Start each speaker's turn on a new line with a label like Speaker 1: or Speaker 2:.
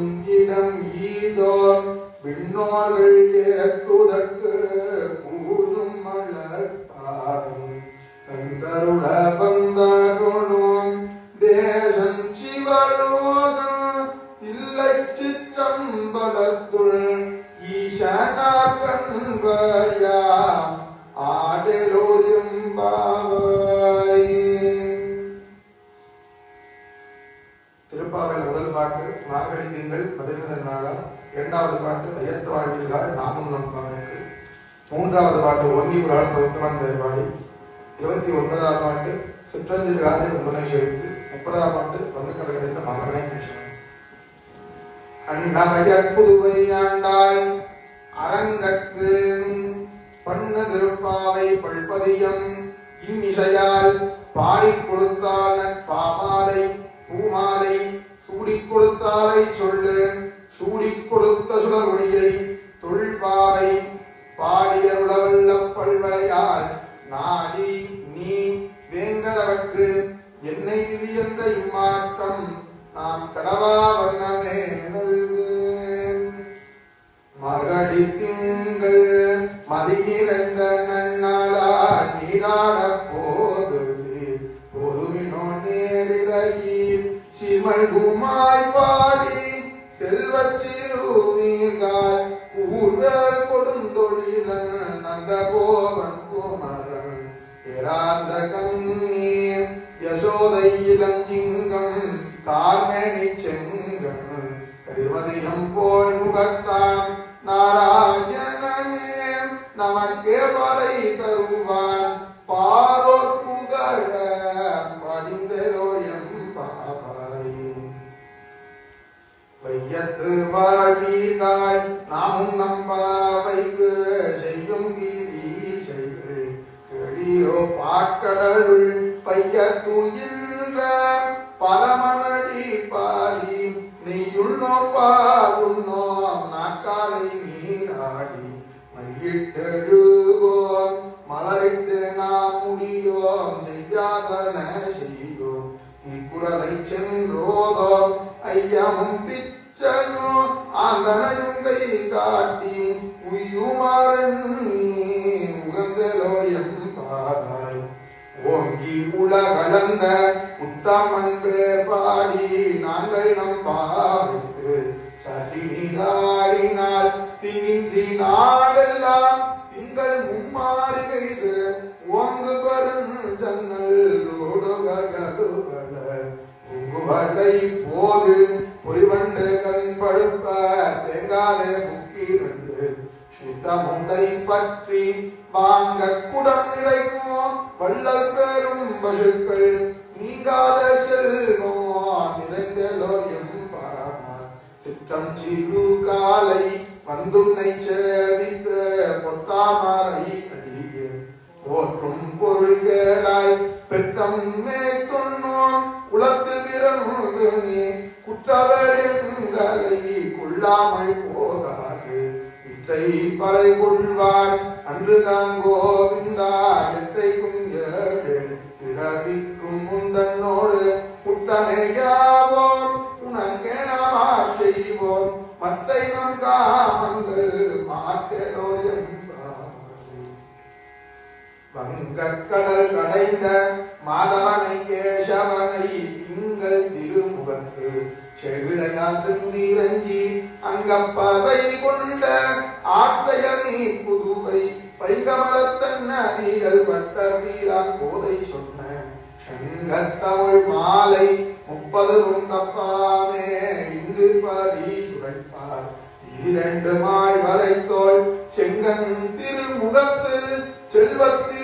Speaker 1: ஏசும் இடம் ஈதோ விண்ணோர்கள் ஏற்றுதற்கு கூதும் மலர்பாரும் தந்தருட வந்தருளும் தேசம் சிவலோகம் இல்லை சிற்றம்பலத்துள் ஈசனா கண்வரியா. ஆடலோரும் இரண்டாவது பாட்டு ஐயத்து வாழ்வீர்கள் நாமும் நம் பாவைக்கு மூன்றாவது பாட்டு ஒன்னி புராண உத்தமன் இருபத்தி ஒன்பதாம் பாட்டு சிற்றஞ்சில் காந்தி எழுத்து. முப்பதாம் பாட்டு வந்து கடற்கடைந்த மகனை கிருஷ்ணன் அன்னமயற் புதுவை ஆண்டாய் அரங்கற்கு பண்ண திருப்பாவை பல்பதியம் இன்னிசையால் பாடிக் கொடுத்தால் பாமாலை பூமாலை சூடிக் கொடுத்தாலை சொல் கொடுத்த சுடமொழியை தொல்பாவை பாடிய பல்வரையால் நாடி நீ வேங்கடவர்க்கு என்னை இது என்ற இம்மாற்றம் நாம் கடவா வண்ணமே மகடி திங்கள் மதியிறந்த நன்னாளா நீராட போது பொதுவினோ நேரிடையில் சிமல் குமாய் பாடி செல்வச் சிறுமீகால் கொடுந்தொழிலன் நந்த கோவன் குமரன் எராந்த கண்ணீர் யசோதை இளஞ்சிங்கம் கார்மேனி செங்கன் போல் முகத்தான் நாராயணனே நமக்கே வரை தருவான் பா வையத்து வாழ்வீர்கள் நாமும் நம்பாவைக்கு செய்யும் வீதி செய்து எளியோ பாக்கடருள் பைய தூங்கின்ற பரமனடி பாடி நீயுள்ளோ பாருண்ணோ நாக்காலை நீராடி மகிழ்த்தெழுவோம் மலரிட்டு நாம் முடியோம். செய்யாதன செய்தோம். இக்குறளை சென்றோதோம். ஐயமும் பிச்சையோ ஆந்தனையும் கை காட்டி உய்யுமாறன் நீ உகந்தலோயம் பாதாய் ஓங்கி உலகலந்த உத்தமன் பேர் பாடி நாங்கள் நம் பாவித்து சரி நீராடினால் திணின்றி நாடெல்லாம் திங்கள் மும்மாறி செய்து ஓங்கு பெருஞ்சன்னல் ஓடுகருவல பூங்குவட்டை போது பொறிவண்டு கண்படுப்ப தேங்காலே தேங்காலே புக்கிரண்டு சுத்தமுண்டை பற்றி வாங்க குடம் நிறைக்கும் வள்ளல் பெரும் பசுக்கள் நீங்காத செல்வோ நிறைந்தலோ எம்பாமா சித்தம் சீரு காலை வந்துன்னை சேவித்த பொட்டாமரை பிறந்து நீ கொள்ளாமல் போதாது. இத்தை பறை கொள்வார் அன்று காங்கோவிந்தா எத்தை ஏழு பிறவிக்கும் முந்தன்னோடு குட்டமையாவோம் உனக்கெனவா செய்வோம் மத்தை நம் காமங்கள் மாற்றலோர் வங்கக்கடல் கடைந்த மாதவனை கேசவனை திங்கள் திருமுகத்து செவிளையா நீரஞ்சி அங்கப்பவை கொண்ட ஆற்றைய நீ புதுவை பைகமலத்தன்னியல் பட்ட வீரான் போதை சொன்ன செங்கத்தமிழ் மாலை முப்பதும் தப்பாமே இங்கு பதி சுரைப்பார் இரண்டு மாய் வரைத்தோள் செங்கன் திருமுகத்து செல்வத்தில்